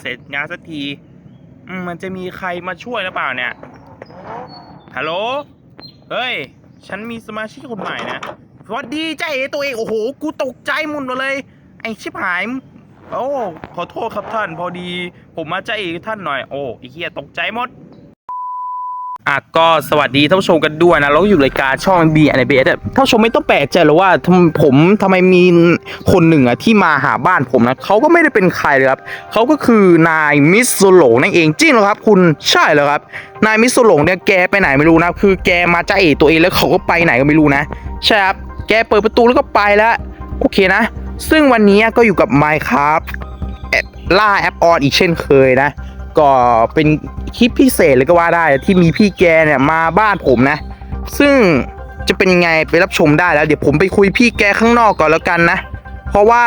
เสร็จงานสักทีมันจะมีใครมาช่วยหรือเปล่าเนี่ย ฮัลโหล เฮ้ย ฉันมีสมาชิกคนใหม่นะสวัสดีใจาเอตัวเอง โอ้โห กูตกใจหมุนมาเลย ไอชิบหาย โอ้ ขอโทษครับท่าน พอดี ผมมาใจาเอท่านหน่อย โอ้ไอเฮียตกใจหมด อะก็สวัสดีท่านผู้ชมกันด้วยนะเราอยู่รายการช่องบีอันเบสท่านผู้ชมไม่ต้องแปลกใจหรอกว่าทผมทำไมมีคนหนึ่งอะที่มาหาบ้านผมนะเขาก็ไม่ได้เป็นใครเลยครับเขาก็คือนายมิสโซโลนั่นเองจริงเหรอครับคุณใช่เหรอครับนายมิสโซโลเนี่ยแกไปไหนไม่รู้นะคือแกมาจ้าเอตัวเองแล้วเขาก็ไปไหนก็ไม่รู้นะใช่ครับแกเปิดประตูแล้วก็ไปแล้วโอเคนะ ซึ่งวันนี้ก็อยู่กับ Minecraft แอปล่าแอปออนอีกเช่นเคยนะ ก็เป็นคลิปพิเศษเลยก็ว่าได้ที่มีพี่แกเนี่ยมาบ้านผมนะ ซึ่งจะเป็นยังไงไปรับชมได้แล้ว เดี๋ยวผมไปคุยพี่แกข้างนอกก่อนแล้วกันนะ เพราะว่า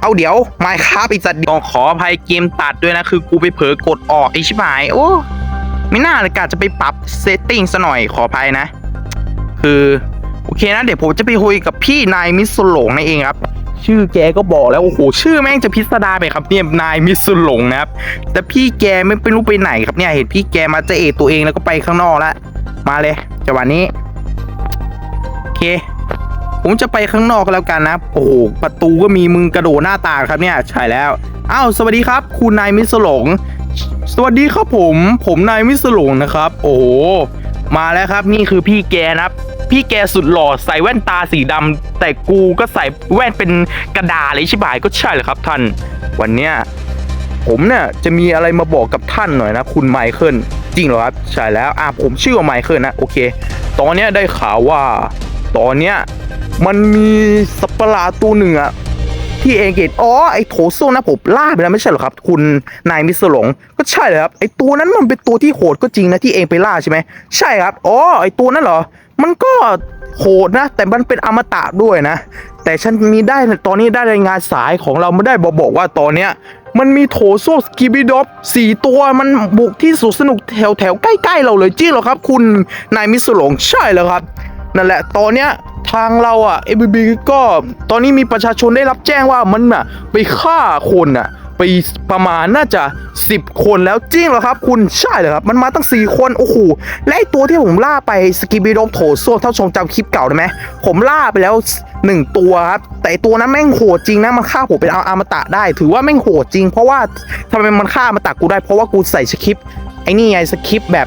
เอาเดี๋ยวไม่ครับอีกสัตว์ต้องขออภัยเกมตัดด้วยนะ คือกูไปเผลอกดออกไอชิบหายโอ้ไม่น่าเลยกะจะไปปรับเซตติ้งซะหน่อยขออภัยนะ คือ โอเคนะ เดี๋ยวผมจะไปคุยกับพี่นายมิสโซลงนั่นเองครับ ชื่อแกก็บอกแล้วโอ้โหชื่อแม่งจะพิสดารไปครับเนี่ยนายมิสโหลงนะครับ แต่พี่แกไม่ไปรู้ไปไหนครับเนี่ยเห็นพี่แกมาจะเอะตัวเองแล้วก็ไปข้างนอกแล้วมาเลยจังหวะนี้โอเค ผมจะไปข้างนอกก็แล้วกันนะโอ้โหประตูก็มีมึงกระโดดหน้าต่างครับเนี่ยใช่แล้วอ้าวสวัสดีครับ คุณนายมิสหลง สวัสดีครับผม ผมนายมิสหลงนะครับ โอ้โหมาแล้วครับนี่คือพี่แกนะครับ พี่แกสุดหล่อใส่แว่นตาสีดำแต่กูก็ใส่แว่นเป็นกระดาษเลยใช่ไหมก็ใช่เลยครับท่าน วันเนี้ยผมเนี่ยจะมีอะไรมาบอกกับท่านหน่อยนะ คุณไมเคิลจริงเหรอครับใช่แล้วอะผมชื่อว่าไมเคิลนะโอเค ตอนเนี้ยได้ข่าวว่า ตอนเนี้ยมันมีสัตว์ประหลาดตัวหนึ่งอะที่เองเกตอ๋อไอโถส้วมนะผมล่าไปแล้วไม่ใช่เหรอครับ คุณนายมิสหลง ก็ใช่เลยครับไอตัวนั้นมันเป็นตัวที่โหดก็จริงนะที่เองไปล่าใช่ไหมใช่ครับอ๋อไอตัวนั้นเหรอ มันก็โหดนะ แต่มันเป็นอมตะด้วยนะ แต่ฉันมีได้ตอนนี้ได้รายงานสายของเราไม่ได้บอกบอกว่าตอนเนี้ยมันมีโถโซสกิบิดอฟสี่ตัวมันบุกที่สุดสนุกแถวแถวใกล้ๆเราเลยจริงเหรอครับ คุณนายมิสหลงใช่แล้วครับ นั่นแหละตอนเนี้ยทางเราอะเอบีบีก็ตอนนี้มีประชาชนได้รับแจ้งว่ามันอะไปฆ่าคนอะ ไปประมาณน่าจะ 10 คนแล้วจริงเหรอครับ คุณใช่เลยครับ มันมาตั้ง 4 คนโอ้โหและตัวที่ผมล่าไปสกิบิโดโถโซ่ถ้าชมจำคลิปเก่าได้ไหมผมล่าไปแล้ว 1 ตัวครับแต่ตัวนั้นแม่งโหดจริงนะมันฆ่าผมเป็นอาอมตะได้ ถือว่าแม่งโหดจริง เพราะว่าทำไมมันฆ่าอมตะกูได้เพราะว่ากูใส่สคริปไอ้นี่ไงสคริปแบบ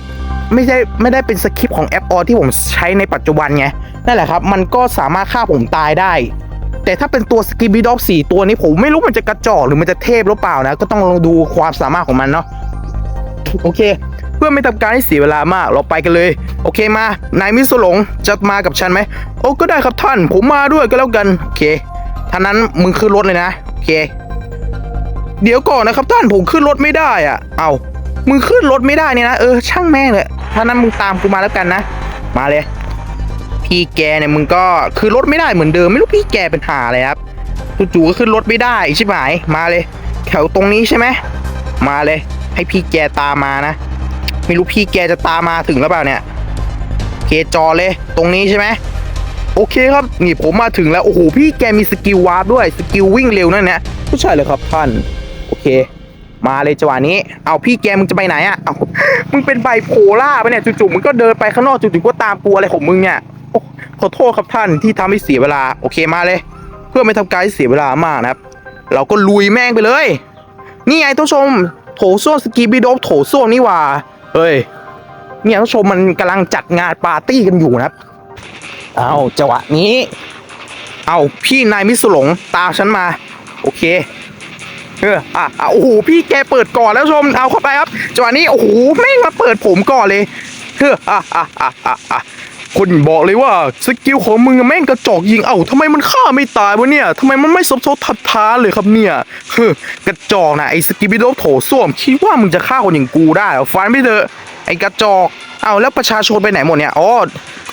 ไม่ใช่ไม่ได้เป็นสคริปของแอปออที่ผมใช้ในปัจจุบันไงนั่นแหละครับ มันก็สามารถฆ่าผมตายได้ แต่ถ้าเป็นตัวสกิบิดอกสี่ตัวนี้ผมไม่รู้มันจะกระจอกหรือมันจะเทพหรือเปล่านะ ก็ต้องลองดูความสามารถของมันเนาะโอเค เพื่อไม่ทำการให้เสียเวลามากเราไปกันเลย โอเคมานายมิสหลงจะมากับฉันไหมโอ้ก็ได้ครับท่าน ผมมาด้วยก็แล้วกันโอเคท่านั้นมึงขึ้นรถเลยนะโอเค เดี๋ยวก่อนนะครับท่านผมขึ้นรถไม่ได้อะ เอามึงขึ้นรถไม่ได้เนี่ยนะเออช่างแม่งเลยถ้านั้นมึงตามกูมาแล้วกันนะ มาเลย พี่แกเนี่ยมึงก็ขึ้นรถไม่ได้เหมือนเดิมไม่รู้พี่แกเป็นหาอะไรครับจู่ๆก็ขึ้นรถไม่ได้ชิบหายมาเลย แถวตรงนี้ใช่ไหมมาเลย ให้พี่แกตามมานะ ไม่รู้พี่แกจะตามมาถึงหรือเปล่าเนี่ยเคจอเลย ตรงนี้ใช่ไหมโอเคครับนี่ผมมาถึงแล้วโอ้โหพี่แกมีสกิลวาร์ปด้วยสกิลวิ่งเร็วนั่นนะผู้ชายเลยครับท่านโอเค มาเลยจังหวะนี้ เอาพี่แกมึงจะไปไหนอะเอามึงเป็นไบโพล่าไปเนี่ยจู่ๆมึงก็เดินไปข้างนอกจู่ๆก็ตามกูอะไรของมึงเนี่ย ขอโทษครับท่านที่ทำให้เสียเวลาโอเคมาเลย เพื่อไม่ทำการให้เสียเวลามากนะครับ เราก็ลุยแม่งไปเลย นี่ไงท่านชมโถส้วมสกีบีโดบโถส้วมนี่ว่าเฮ้ยเนี่ยท่านชมมันกำลังจัดงานปาร์ตี้กันอยู่นะครับเอาจังหวะนี้ เอาพี่นายมิสหลงตามฉันมา โอเคเอออะอะโอ้โหพี่แกเปิดก่อนแล้วชมเอาเข้าไปครับจังหวะนี้โอ้โหแม่งมาเปิดผมก่อนเลยเอออะอะอะอะ คนบอกเลยว่าสกิลของมึงแม่งกระจอกยิงเอ้าทำไมมันฆ่าไม่ตายวะเนี่ยทำไมมันไม่ซบซบทัดท้านเลยครับเนี่ยเฮ้กระจอกนะไอ้สกิบิโดโถส้วมคิดว่ามึงจะฆ่าคนอย่างกูได้หรอฟันไม่เถอะไอ้กระจอกเอาแล้วประชาชนไปไหนหมดเนี่ยอ๋อ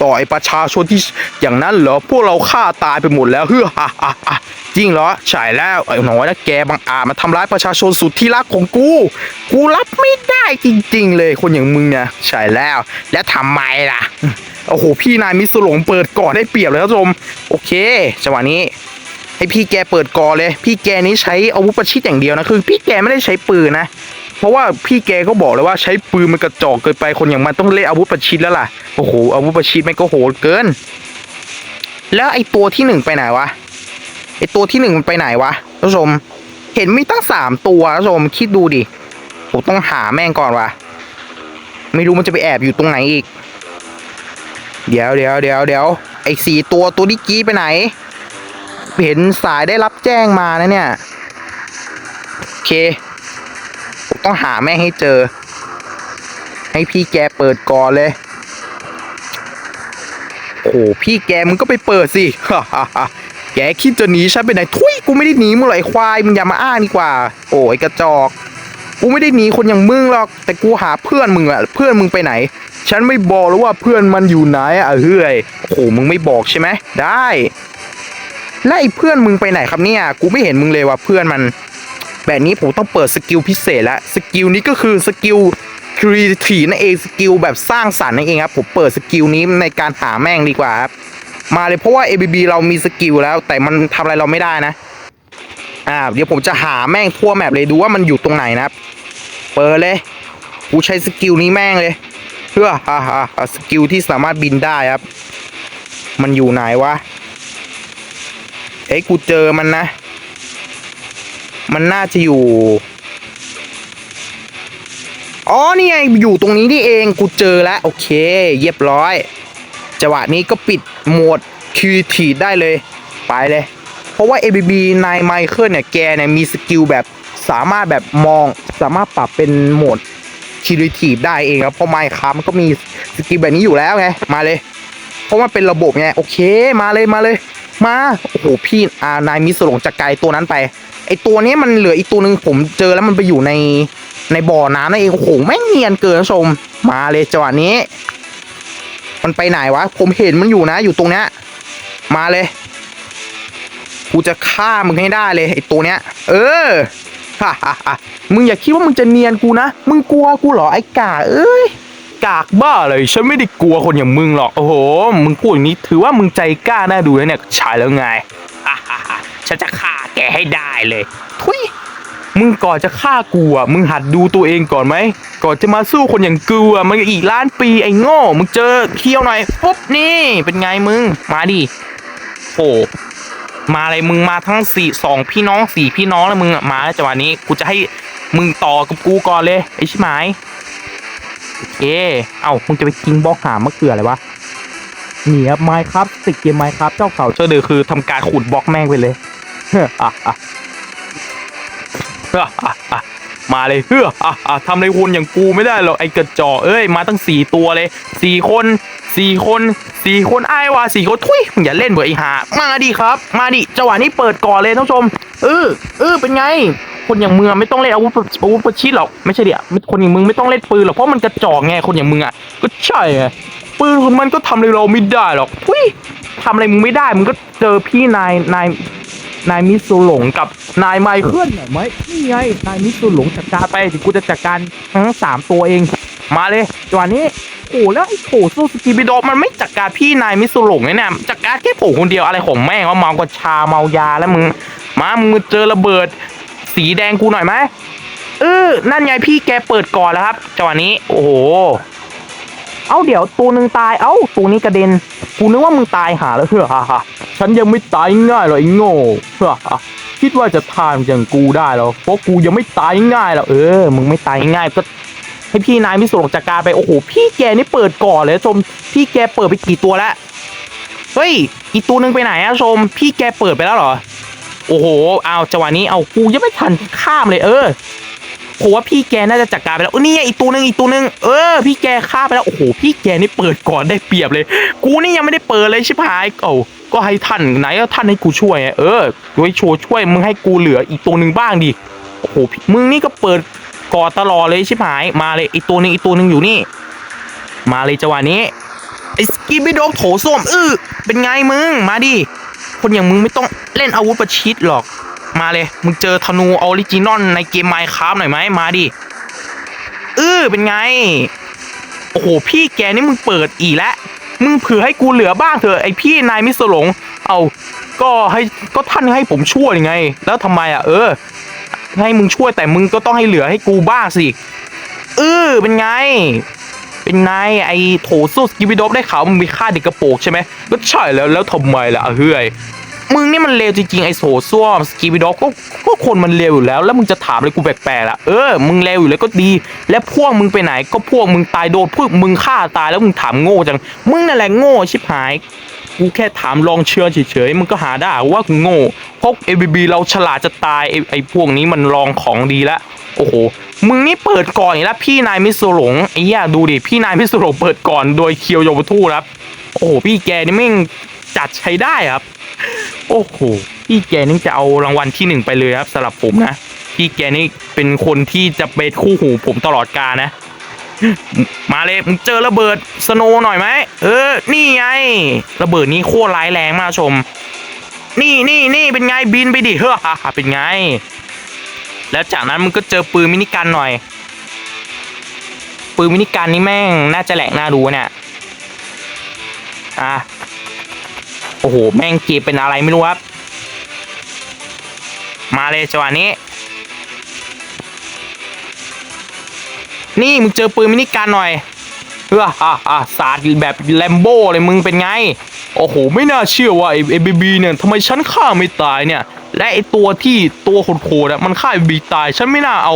ก็ไอประชาชนที่อย่างนั้นเหรอพวกเราฆ่าตายไปหมดแล้วเฮ้อฮ่าฮ่าฮ่าจริงเหรอใช่แล้วไอ้หน้อยนะแกบังอาจมาทำร้ายประชาชนสุดที่รักของกู กูรับไม่ได้จริง ๆ เลยคนอย่างมึงเนี่ยใช่แล้ว แล้วทำไมล่ะ โอ้โห พี่นายมิสหลงเปิดก่อนได้เปรียบเลยครับผู้ชม โอเค จังหวะนี้ ให้พี่แกเปิดก่อนเลย พี่แกนี้ใช้อาวุธประชิดอย่างเดียวนะ คือ พี่แกไม่ได้ใช้ปืนนะ เพราะว่าพี่แกก็บอกเลยว่าใช้ปืนมันกระจอกเกินไป คนอย่างมันต้องเล่นอาวุธประชิดแล้วล่ะ โอ้โห อาวุธประชิดไม่งก็โหดเกิน แล้วไอตัวที่หนึ่งไปไหนวะ ไอตัวที่หนึ่งมันไปไหนวะท่านผู้ชม เห็นมีตั้งสามตัวท่านผู้ชม คิดดูดิ ผมต้องหาแม่งก่อนวะ ไม่รู้มันจะไปแอบอยู่ตรงไหนอีก เดี๋ยวเดี๋ยวเดี๋ยวเดี๋ยวไอ้สี่ตัวตัวที่กี้ไปไหน เห็นสายได้รับแจ้งมานะเนี่ย โอเค ผมต้องหาแม่ให้เจอ ให้พี่แกเปิดก่อนเลยโอ้โหพี่แกมึงก็ไปเปิดสิ แกคิดจะหนีฉันไปไหน ทุยกูไม่ได้หนีมึงหรอกไอ้ควายมึงอย่ามาอ้างดีกว่า โอ้ยกระจอก กูไม่ได้หนีคนอย่างมึงหรอก แต่กูหาเพื่อนมึงอะเพื่อนมึงไปไหน ฉันไม่บอกแล้วว่าเพื่อนมันอยู่ไหนอะเฮ้ยโอ้โหมึงไม่บอกใช่ไหมได้ และไอ้เพื่อนมึงไปไหนครับเนี่ยกูไม่เห็นมึงเลยว่าเพื่อนมัน แบบนี้ผมต้องเปิดสกิลพิเศษแล้วสกิลนี้ก็คือสกิล creative นั่นเองสกิลแบบสร้างสรรค์นั่นเองครับผมเปิดสกิลนี้ในการหาแม่งดีกว่าครับมาเลยเพราะว่า ABB เรามีสกิลแล้ว แต่มันทำอะไรเราไม่ได้นะอ่าเดี๋ยวผมจะหาแม่งทั่วแมปเลยดูว่ามันอยู่ตรงไหนนะครับ เปิดเลย กูใช้สกิลนี้แม่งเลย เพื่อฮ่าฮ่าสกิลที่สามารถบินได้ครับ มันอยู่ไหนวะเอ้ยกูเจอมันนะ มันน่าจะอยู่ อ๋อ นี่ไง อยู่ตรงนี้นี่เอง กูเจอแล้ว โอเคเรียบร้อย จังหวะนี้ก็ปิดโหมดคิวทีได้เลย ไปเลย เพราะว่า ABB นายไมเคิลเนี่ย แกเนี่ย มีสกิลแบบ สามารถแบบมอง สามารถปรับเป็นโหมด คิวทีได้เองครับเพราะไมครับมันก็มีสกิลแบบนี้อยู่แล้วไงมาเลย เพราะว่าเป็นระบบไงโอเคมาเลยมาเลย มาโอ้โหพี่อ่านายมิสหลงจากไกลตัวนั้นไปไอตัวนี้มันเหลืออีกตัวหนึ่งผมเจอแล้วมันไปอยู่ในในบ่อน้ำนั่นเองโอ้โหแม่งเนียนเกินชม มาเลยจังหวะนี้ มันไปไหนวะ ผมเห็นมันอยู่นะ อยู่ตรงเนี้ยมาเลย กูจะฆ่ามึงให้ได้เลยไอตัวเนี้ย เออ ฮ่าฮ่าฮ่ามึงอย่าคิดว่ามึงจะเนียนกูนะ มึงกลัวกูเหรอไอ้กาเอ้ย กากบ้าเลย ฉันไม่ได้กลัวคนอย่างมึงหรอก โอ้โห มึงพูดอย่างนี้ถือว่ามึงใจกล้าน่าดูนะเนี่ยใช่แล้วไงฮ่าฮ่าฮ่าฉันจะฆ่าแกให้ได้เลย ทุยมึงก่อนจะฆ่ากูอะ มึงหัดดูตัวเองก่อนไหม ก่อนจะมาสู้คนอย่างกูอะ มันอีกล้านปีไอ้โง่ มึงเจอเคี้ยวหน่อยปุ๊บนี่ เป็นไงมึง มาดิโอ้ มาเลยมึงมาทั้งสี่สองพี่น้องสี่พี่น้องแล้วมึงมาจังหวะนี้กูจะให้มึงต่อกับกูก่อนเลยไอ้ชิบหมายโอเคเอ้ามึงจะไปกิงบล็อกหามะเขืออะไรวะหนีครับไม้ครับติดเกมไม้ครับเจ้าเก่าเจ้าเดือคือทำการขุดบล็อกแม่งไปเลยอะอะอะอะ มาเลยเฮ้ออะอะทำอะไรคนอย่างกูไม่ได้หรอกไอ้กระจอกเอ้ยมาตั้งสี่ตัวเลยสี่คนสี่คนสี่คนไอ้ว่าสี่คนทุยมึงอย่าเล่นเบอร์ไอ้หามาดิครับ มาดิจังหวะนี้เปิดก่อนเลยท่านผู้ชมเออเออเป็นไง คนอย่างมึงอะไม่ต้องเล่นอาวุธอาวุธประชิดหรอกไม่ใช่เดี๋ยวคนอย่างมึงไม่ต้องเล่นปืนหรอกเพราะมันกระจอกไงคนอย่างมึงอะก็ใช่ไงปืนของมันก็ทำอะไรเราไม่ได้หรอกทุยทำอะไรมึงไม่ได้มึงก็เจอพี่นายนาย นายมิสซูหลงกับนายไมเคิลเนี่ยไหมนี่ไงนายมิสซูหลงจัดการไปถึงกูจะจัดการทั้งสามตัวเอง มาเลยจังหวะนี้โอ้แล้วไอ้โผสู้สกีบิโดมันไม่จัดการพี่นายมิสซูหลงเนี่ยนะจัดการแค่โผคนเดียวอะไรของแม่งว่าเมากว่าชาเมายาแล้วมึงมามึงเจอระเบิด สีแดงกูหน่อยไหมเออนั่นไงพี่แกเปิดก่อนแล้วครับจังหวะนี้ โอ้โห เอ้าเดี๋ยวตัวหนึ่งตาย เอ้าตัวนี้กระเด็น กูนึกว่ามึงตายหาแล้วเฮ้อฮ่าฮ่าฉันยังไม่ตายง่ายหรอกไอ้โง่เฮ้อฮ่าคิดว่าจะทานอย่างกูได้หรอเพราะกูยังไม่ตายง่ายหรอกเออ มึงไม่ตายง่ายก็ให้พี่นายมิสุลงจัดการไปโอ้โหพี่แกนี่เปิดก่อนเลยชมพี่แกเปิดไปกี่ตัวแล้วเฮ้ยอีตัวหนึ่งไปไหนอะชม พี่แกเปิดไปแล้วเหรอ โอ้โห เอาจังหวะนี้เอากูยังไม่ทันข้ามเลยเออ ผมว่าพี่แกน่าจะจัดการไปแล้วเออนี่ไงอีกตัวหนึ่งอีกตัวหนึ่งเออพี่แกฆ่าไปแล้วโอ้โหพี่แกนี่เปิดก่อนได้เปรียบเลย กูนี่ยังไม่ได้เปิดเลยชิบหายเอ้าก็ให้ท่านไหนก็ท่านให้กูช่วยเออโดยโชว์ช่วยมึงให้กูเหลืออีกตัวหนึ่งบ้างดิโอ้โหพี่มึงนี่ก็เปิดก่อนตลอดเลยชิบหายมาเลยอีกตัวหนึงอีกตัวหนึงอยู่นี่ มาเลยจังหวะนี้ไอ้สกีบิโดกโถส้วมเออเป็นไงมึงมาดิคนอย่างมึงไม่ต้องเล่นอาวุธประชิดหรอก มาเลย มึงเจอธนูออริจินอลในเกมไมค์ครับหน่อยไหมมาดิเออเป็นไง โอ้โห พี่แกนี่มึงเปิดอีแล้วมึงเผื่อให้กูเหลือบ้างเถอะไอพี่นายมิสหลง เอาก็ให้ก็ท่านให้ผมช่วยยังไง แล้วทำไมอะ เออ ให้มึงช่วยแต่มึงก็ต้องให้เหลือให้กูบ้างสิเออเป็นไง เป็นไงไอ้โถสู้สกิบิดอบได้ข่าวมึงไปฆ่าเด็กกระโปงใช่ไหมก็ใช่แล้วแล้วทำไมล่ะเฮ้ย มึงนี่มันเลวจริงๆ ไอโถส้วมสกิบิดอก็ก็คนมันเลวอยู่แล้ว แล้วมึงจะถามอะไรกูแปลกๆล่ะเออมึงเลวอยู่แล้วก็ดี และพวกมึงไปไหนก็พวกมึงตายโดนพวกมึงฆ่าตายแล้วมึงถามโง่จัง มึงนั่นแหละโง่ชิบหายกูแค่ถามลองเชื่อเฉยๆมึงก็หาได้ว่ากูโง่เพราะ ABB เราฉลาดจะตายไอไอพวกนี้มันลองของดีล้วโอ้โหมึงนี่เปิดก่อนอีกแล้วพี่นายมิสหลงไอ้เหี้ยดูดิพี่นายมิสหลงเปิดก่อนโดยเคียวโยบทูครับโอ้โหพี่แกนี่แม่งจัดใช้ได้ครับ โอ้โหพี่แกนี่จะเอารางวัลที่หนึ่งไปเลยครับสำหรับผมนะพี่แกนี่เป็นคนที่จะเป็นคู่หูผมตลอดกาลนะ มาเลยมึงเจอระเบิดสโนหน่อยไหมเออ นี่ไง ระเบิดนี้โคตรร้ายแรงมากชม นี่นี่นี่เป็นไงบินไปดิเฮ้อฮ่าเป็นไง แล้วจากนั้นมึงก็เจอปืนมินิกันหน่อย ปืนมินิกันนี่แม่งน่าจะแหลกน่าดูเนี่ยอะ โอ้โห แม่งกมเป็นอะไรไม่รู้ครับ มาเลยจังหวะนี้ นี่มึงเจอปืนมินิกันหน่อยเฮ้ออะอะสาดแบบแลมโบ้เลยมึงเป็นไง โอ้โห ไม่น่าเชื่อว่าไอ้ไอ้บีบีเนี่ยทำไมฉันฆ่าไม่ตายเนี่ย และไอ้ตัวที่ตัวโคตรๆอะมันฆ่าไอบีตาย ฉันไม่น่าเอา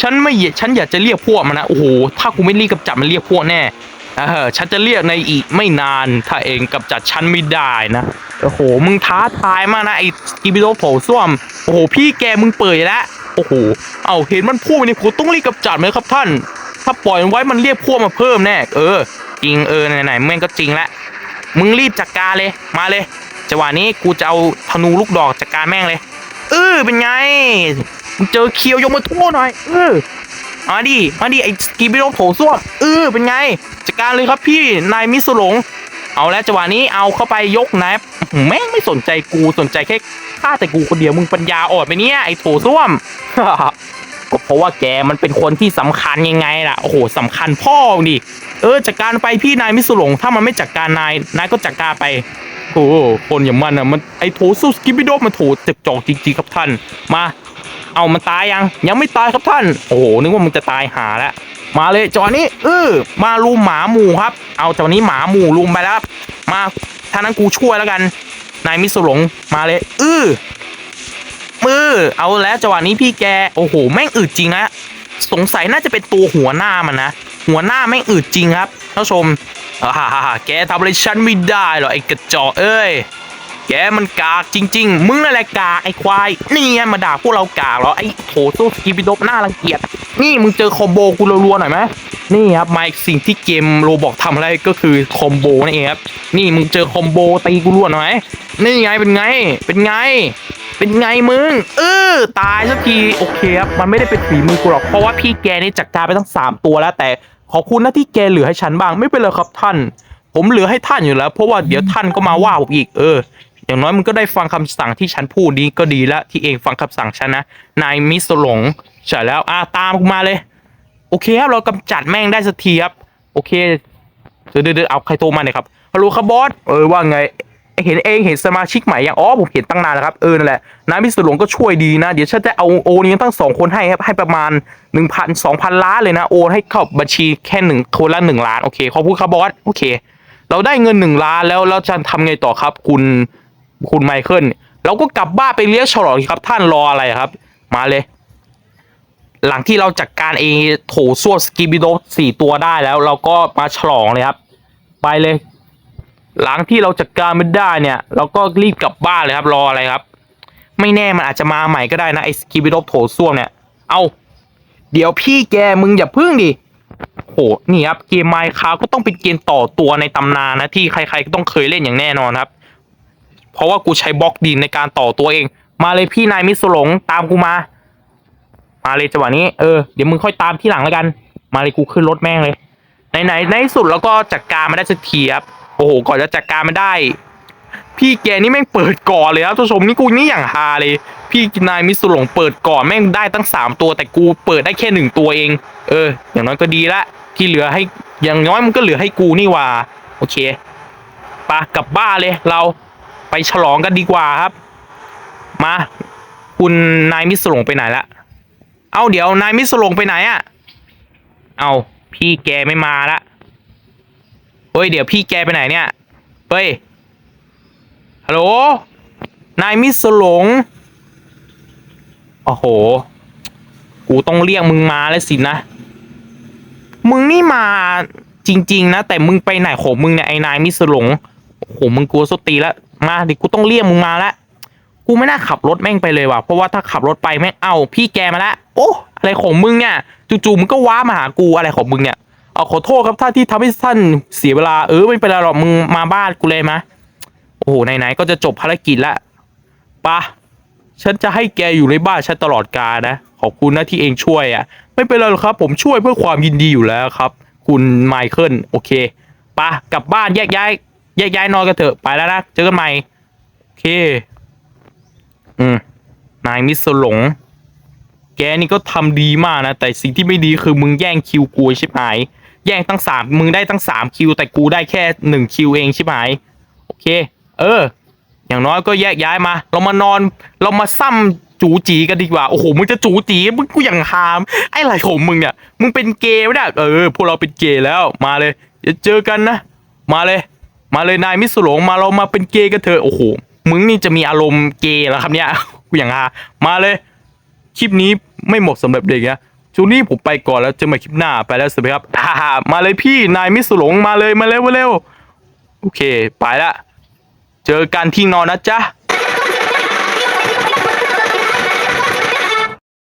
ฉันไม่ฉันอยากจะเรียกพวกมันนะ โอ้โห ถ้ากูไม่รีบกำจัดมันเรียกพวกแน่ เออฉันจะเรียกในอีกไม่นาน ถ้าเองกำจัดฉันไม่ได้นะ โอ้โห มึงท้าทายมากนะไอ้กิบิโดโผส้วม โอ้โห พี่แกมึงเปิดแล้ว โอ้โห เอาเห็นมันพูดไปนี่ผมต้องรีบกำจัดไหมครับท่าน ถ้าปล่อยไว้มันเรียกพวกมาเพิ่มแน่ เออ จริงเออไหนๆแม่งก็จริงละ มึงรีบจัดการเลย มาเลย จังหวะนี้กูจะเอาธนูลูกดอกจัดการแม่งเลย เออเป็นไง มึงเจอเคียวยมมาทั่วหน่อย เออ มาดิ มาดิไอ้กีบิโดโถส้วมเออเป็นไงจัดการเลยครับพี่นายมิสุหลง เอาแล้วจังหวะนี้เอาเข้าไปยกนะแม่งไม่สนใจกูสนใจแค่ฆ่าแต่กูคนเดียวมึงปัญญาอ่อนไปเนี่ยไอ้โถส้วมก็เพราะว่าแกมันเป็นคนที่สำคัญยังไงล่ะโอ้โหสำคัญพ่อดิเออจัดการไปพี่นายมิสุหลง ถ้ามันไม่จัดการนายนายก็จัดการไปโอ้คนอย่างมันอะมันไอโถสู้สกิปปิโดมันโถจักจอกจริงๆครับท่านมา เอามันตายยัง ยังไม่ตายครับท่าน โอ้โห นึกว่ามึงจะตายหาแล้ว มาเลยจอนี้เออมาลุมหมาหมู่ครับ เอาจอนี้หมาหมู่ลุมไปแล้ว มาท่านั้นกูช่วยแล้วกัน นายมิสุหลง มาเลยเออมือ เอาแล้วจังหวะนี้พี่แก โอ้โห แม่งอึดจริงนะสงสัยน่าจะเป็นตัวหัวหน้ามันนะ หัวหน้าแม่งอึดจริงครับท่านผู้ชมฮ่าฮ่าฮ่าแกทำอะไรฉันไม่ได้หรอกไอ้กระจอกเอ้ย แกมันกากจริง ๆ มึงนั่นแหละกากไอ้ควาย นี่ไงมาด่าพวกเรากากเหรอไอ้โถสู้สกิปิโดบหน้ารังเกียจ นี่มึงเจอคอมโบกูรัวๆหน่อยไหมนี่ครับมาอีกสิ่งที่เกมโรบอกทำอะไรก็คือคอมโบนั่นเองครับ นี่มึงเจอคอมโบตีกูรัวหน่อย นี่ไงเป็นไง เป็นไง เป็นไงมึง เออตายสักทีโอเคครับ มันไม่ได้เป็นฝีมือกูหรอก เพราะว่าพี่แกนี่จัดการไปตั้งสามตัวแล้วแต่ขอบคุณนะที่แกเหลือให้ฉันบ้างไม่เป็นไรครับท่าน ผมเหลือให้ท่านอยู่แล้ว เพราะว่าเดี๋ยวท่านก็มาว่าผมอีกเออ อย่างน้อยมึงก็ได้ฟังคำสั่งที่ฉันพูดนี้ก็ดีแล้วที่เองฟังคำสั่งฉันนะ นายมิสหลงใช่แล้วอ่าตามกูมาเลย โอเคครับ เรากำจัดแม่งได้สักทีครับ โอเคเดี๋ยวเดี๋ยวเดี๋ยวเอาใครโทรมาเนี่ยครับฮัลโหลครับบอสเออว่าไงเห็นเองเห็นสมาชิกใหม่ยังอ๋อผมเห็นตั้งนานแล้วครับเออนั่นแหละนายมิสหลงก็ช่วยดีนะ เดี๋ยวฉันจะเอาโอนเงินตั้งสองคนให้ครับให้ประมาณหนึ่งพันสองพันล้านเลยนะโอนให้เข้าบัญชีแค่หนึ่งคนละหนึ่งล้านโอเคขอบคุณครับบอสโอเค เราได้เงินหนึ่งล้านแล้วแล้วจะทำไงต่อครับคุณ คุณไมเคิลเราก็กลับบ้านไปเลี้ยงฉลองครับท่านรออะไรครับ มาเลย หลังที่เราจัดการเอโถส้วมสกิบิโดสี่ตัวได้แล้ว เราก็มาฉลองเลยครับ ไปเลย หลังที่เราจัดการไม่ได้เนี่ย เราก็รีบกลับบ้านเลยครับรออะไรครับ ไม่แน่มันอาจจะมาใหม่ก็ได้นะไอ้สกิบิโดโถส้วมเนี่ย เอาเดี๋ยวพี่แกมึงอย่าพึ่งดิโหนี่ครับเกมไมค์คาก็ต้องเป็นเกมต่อตัวในตำนานนะที่ใครๆก็ต้องเคยเล่นอย่างแน่นอนครับ เพราะว่ากูใช้บล็อกดินในการต่อตัวเอง มาเลยพี่นายมิสหลงตามกูมา มาเลยจังหวะนี้เออเดี๋ยวมึงค่อยตามที่หลังแล้วกัน มาเลยกูขึ้นรถแม่งเลยไหนๆในที่สุดแล้วก็จัดการมาได้สักทีครับโอ้โหก่อนจะจัดการมาได้ พี่แกนี่แม่งเปิดก่อนเลยครับท่านผู้ชมนี่กูนี่อย่างฮาเลย พี่นายมิสุหลงเปิดก่อนแม่งได้ตั้งสามตัว แต่กูเปิดได้แค่หนึ่งตัวเอง เออ อย่างน้อยก็ดีละที่เหลือให้อย่างน้อยมันก็เหลือให้กูนี่ว่า โอเคปะกลับบ้านเลยเรา ไปฉลองกันดีกว่าครับ มา คุณนายมิสลงไปไหนละเอาเดี๋ยวนายมิสลงไปไหนอะเอาพี่แกไม่มาละเฮ้ยเดี๋ยวพี่แกไปไหนเนี่ยเฮ้ยฮัลโหลนายมิสลงโอ้โห กูต้องเรียกมึงมาแล้วสินะ มึงนี่มาจริง ๆ นะ แต่มึงไปไหนของมึงเนี่ยไอ้นายมิสลงโอ้โหมึงกลัวสตีแล้ว มาดิกูต้องเรียกมึงมาแล้วกูไม่น่าขับรถแม่งไปเลยว่ะเพราะว่าถ้าขับรถไปแม่งเอ้าพี่แกมาแล้วโอ้อะไรของมึงเนี่ยจู่ๆมึงก็ว้ามาหากูอะไรของมึงเนี่ยเอาขอโทษครับถ้าที่ทำให้ท่านเสียเวลาเออไม่เป็นไรหรอกมึงมาบ้านกูเลยมะโอ้โหไหนๆก็จะจบภารกิจล้วปะฉันจะให้แกอยู่ในบ้านฉันตลอดกาลนะขอบคุณนะที่เองช่วยอะ ไม่เป็นไรหรอกครับ ผมช่วยเพื่อความยินดีอยู่แล้วครับ คุณไมเคิลโอเคปะกลับบ้านแยกย้าย แยกย้ายนอนกันเถอะไปแล้วนะเจอกันใหม่โอเค อืมนายมิสหลง แกนี่ก็ทำดีมากนะ แต่สิ่งที่ไม่ดีคือมึงแย่งคิวกูใช่ไหมแย่งตั้งสามมึงได้ตั้งสามคิว แต่กูได้แค่หนึ่งคิวเองใช่ไหมโอเค เออ อย่างน้อยก็แยกย้ายมา เรามานอน เรามาซ้ำจูจีกันดีกว่า โอ้โห มึงจะจูจี มึงกูอย่างหาม ไอ้ไรของมึงเนี่ย มึงเป็นเกย์ไม่ได้ เออ พวกเราเป็นเกย์แล้ว มาเลย จะเจอกันนะ มาเลย มาเลยนายมิสหลงมาเรามาเป็นเกย์กันเถอะโอ้โหมึงนี่จะมีอารมณ์เกย์แล้วครับเนี่ยกูอย่างฮามาเลย คลิปนี้ไม่เหมาะสำหรับเด็กนะช่วงนี้ผมไปก่อนแล้วจะมาคลิปหน้าไปแล้วสิครับอ่ามาเลยพี่นายมิสหลงมาเลยมาเร็วมาเร็วโอเค ไปละ เจอกันที่นอนนะจ๊ะ